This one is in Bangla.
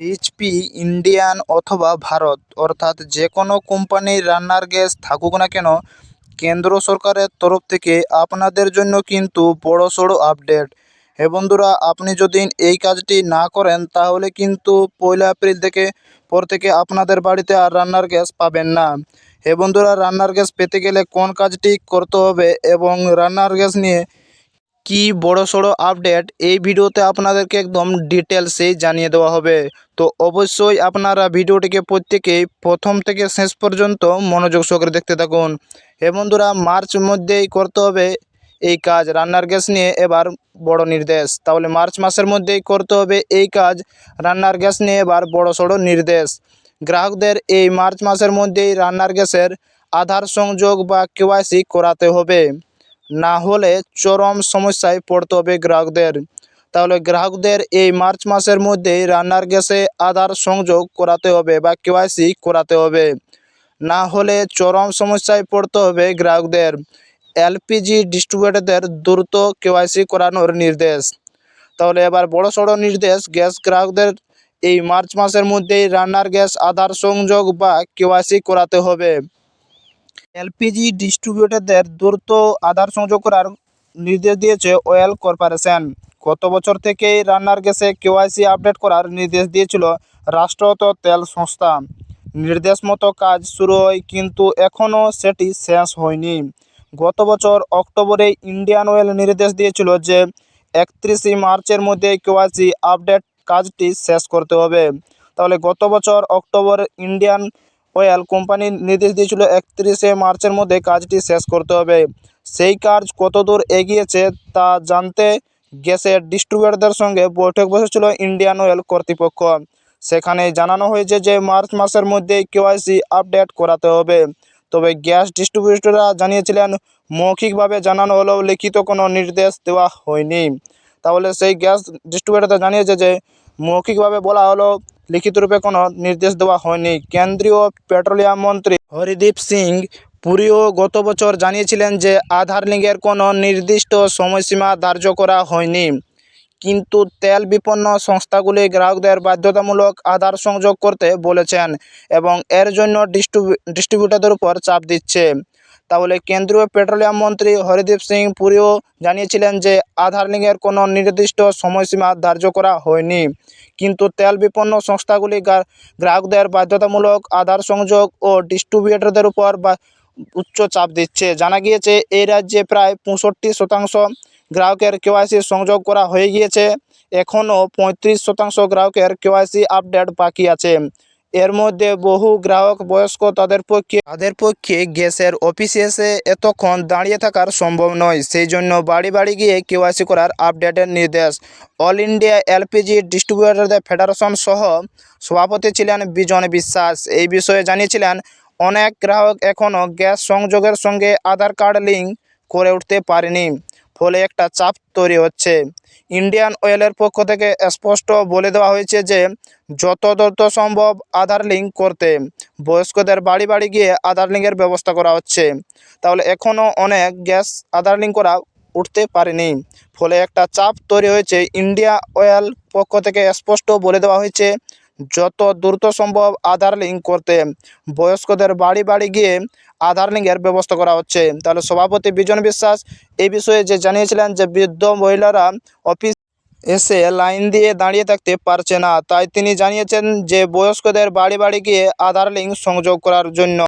এইচপি, ইন্ডিয়ান অথবা ভারত, অর্থাৎ যে কোনো কোম্পানির রান্নার গ্যাস থাকুক না কেন, কেন্দ্র সরকারের তরফ থেকে আপনাদের জন্য কিন্তু বড়সড় আপডেট। হে বন্ধুরা, আপনি যদি এই কাজটি না করেন, তাহলে কিন্তু পয়লা এপ্রিল থেকে, পর থেকে আপনাদের বাড়িতে আর রান্নার গ্যাস পাবেন না। হে বন্ধুরা, রান্নার গ্যাস পেতে গেলে কোন কাজটি করতে হবে এবং রান্নার গ্যাস নিয়ে কি বড় সড়ো আপডেট এই ভিডিওতে আপনাদেরকে একদম ডিটেলসেই জানিয়ে দেওয়া হবে। তো অবশ্যই আপনারা ভিডিওটিকে প্রত্যেকেই প্রথম থেকে শেষ পর্যন্ত মনোযোগ সহকারে দেখতে থাকুন। হে বন্ধুরা, মার্চ মধ্যেই করতে হবে এই কাজ, রান্নার গ্যাস নিয়ে এবার বড় নির্দেশ। তাহলে মার্চ মাসের মধ্যেই করতে হবে এই কাজ, রান্নার গ্যাস নিয়ে এবার বড় সড়ো নির্দেশ। গ্রাহকদের এই মার্চ মাসের মধ্যেই রান্নার গ্যাসের আধার সংযোগ বা কেওয়াইসি করাতে হবে। না হলে চরম সমস্যায় পড়তে হবে গ্রাহকদের। তাহলে গ্রাহকদের এই মার্চ মাসের মধ্যেই রান্নার গ্যাসে আধার সংযোগ করাতে হবে বা কেওয়াইসি করাতে হবে। না হলে চরম সমস্যায় পড়তে হবে গ্রাহকদের। এলপিজি ডিস্ট্রিবিউটারদের দ্রুত কেওয়াইসি করানোর নির্দেশ। তাহলে এবার বড় সড়ো নির্দেশ, গ্যাস গ্রাহকদের এই মার্চ মাসের মধ্যেই রান্নার গ্যাস, আধার সংযোগ বা কেওয়াইসি করাতে হবে। এলপিজি ডিস্ট্রিবিউটরদের দ্রুত আধার সংযোগ করার নির্দেশ দিয়েছে অয়েল কর্পোরেশন। গত বছর থেকেই রান্নার গ্যাসে কেওয়াইসি আপডেট করার নির্দেশ দিয়েছিল রাষ্ট্রয়ত্ত তেল সংস্থা। নির্দেশ মতো কাজ শুরু হয়, কিন্তু এখনও সেটি শেষ হয়নি। গত বছর অক্টোবরে ইন্ডিয়ান অয়েল নির্দেশ দিয়েছিল যে একত্রিশে মার্চের মধ্যে কেওয়াইসি আপডেট কাজটি শেষ করতে হবে। তাহলে গত বছর অক্টোবর ইন্ডিয়ান অয়েল কোম্পানি নির্দেশ দিয়েছিল, একত্রিশে মার্চের মধ্যে কাজটি শেষ করতে হবে। সেই কাজ কতদূর এগিয়েছে তা জানতে গ্যাসের ডিস্ট্রিবিউটরদের সঙ্গে বৈঠক বসেছিল ইন্ডিয়ান অয়েল কর্তৃপক্ষ। সেখানে জানানো হয়েছে যে, মার্চ মাসের মধ্যেই কেওয়াইসি আপডেট করাতে হবে। তবে গ্যাস ডিস্ট্রিবিউটররা জানিয়েছিলেন, মৌখিকভাবে জানানো হলেও লিখিত কোনো নির্দেশ দেওয়া হয়নি। তাহলে সেই গ্যাস ডিস্ট্রিবিউটররা জানিয়েছে যে, মৌখিকভাবে বলা হলো লিখিত রূপে কোনো নির্দেশ দেওয়া হয়নি। কেন্দ্রীয় পেট্রোলিয়াম মন্ত্রী হরিদীপ সিং পুরীও গত বছর জানিয়েছিলেন যে আধার লিঙ্কের কোনো নির্দিষ্ট সময়সীমা ধার্য করা হয়নি। কিন্তু তেল বিপন্ন সংস্থাগুলি গ্রাহকদের বাধ্যতামূলক আধার সংযোগ করতে বলেছেন এবং এর জন্য ডিস্ট্রিবিউটারদের উপর চাপ দিচ্ছে। তাহলে কেন্দ্রীয় পেট্রোলিয়াম মন্ত্রী হরিদীপ সিং পুরীও জানিয়েছিলেন যে আধার লিঙ্কের কোনো নির্দিষ্ট সময়সীমা ধার্য করা হয়নি। কিন্তু তেল বিপন্ন সংস্থাগুলি গ্রাহকদের বাধ্যতামূলক আধার সংযোগ ও ডিস্ট্রিবিউটরদের উপর বা উচ্চ চাপ দিচ্ছে। জানা গিয়েছে, এই রাজ্যে প্রায় পঁয়ষট্টি শতাংশ গ্রাহকের কেওয়াইসি সংযোগ করা হয়ে গিয়েছে। এখনও পঁয়ত্রিশ শতাংশ গ্রাহকের কেওয়াইসি আপডেট বাকি আছে। এর মধ্যে বহু গ্রাহক বয়স্ক তাদের পক্ষে তাদের পক্ষে গ্যাসের অফিসে এসে এতক্ষণ দাঁড়িয়ে থাকার সম্ভব নয়। সেই জন্য বাড়ি বাড়ি গিয়ে কেওয়াইসি করার আপডেটের নির্দেশ। অল ইন্ডিয়া এলপিজি ডিস্ট্রিবিউটরদের ফেডারেশন সহ সভাপতি ছিলেন বিজন বিশ্বাস। এই বিষয়ে জানিয়েছিলেন, অনেক গ্রাহক এখনও গ্যাস সংযোগের সঙ্গে আধার কার্ড লিঙ্ক করে উঠতে পারেনি, ফলে একটা চাপ তৈরি হচ্ছে। ইন্ডিয়ান অয়েলের পক্ষ থেকে স্পষ্ট বলে দেওয়া হয়েছে যে, যত দ্রুত সম্ভব আধার লিঙ্ক করতে। বয়স্কদের বাড়ি বাড়ি গিয়ে আধার লিঙ্কের ব্যবস্থা করা হচ্ছে। তাহলে এখনও অনেক গ্যাস আধার লিঙ্ক করা উঠতে পারেনি। ফলে একটা চাপ তৈরি হয়েছে। ইন্ডিয়া অয়েল পক্ষ থেকে স্পষ্ট বলে দেওয়া হয়েছে যত দ্রুত সম্ভব আধার লিঙ্ক করতে বয়স্কদের বাড়ি বাড়ি গিয়ে আধার লিঙ্কের ব্যবস্থা করা হচ্ছে। তাহলে সভাপতি বিজন বিশ্বাস এই বিষয়ে যে জানিয়েছিলেন যে বৃদ্ধ মহিলারা অফিস এসে লাইন দিয়ে দাঁড়িয়ে থাকতে পারছে না, তাই তিনি জানিয়েছেন যে বয়স্কদের বাড়ি বাড়ি গিয়ে আধার লিঙ্ক সংযোগ করার জন্য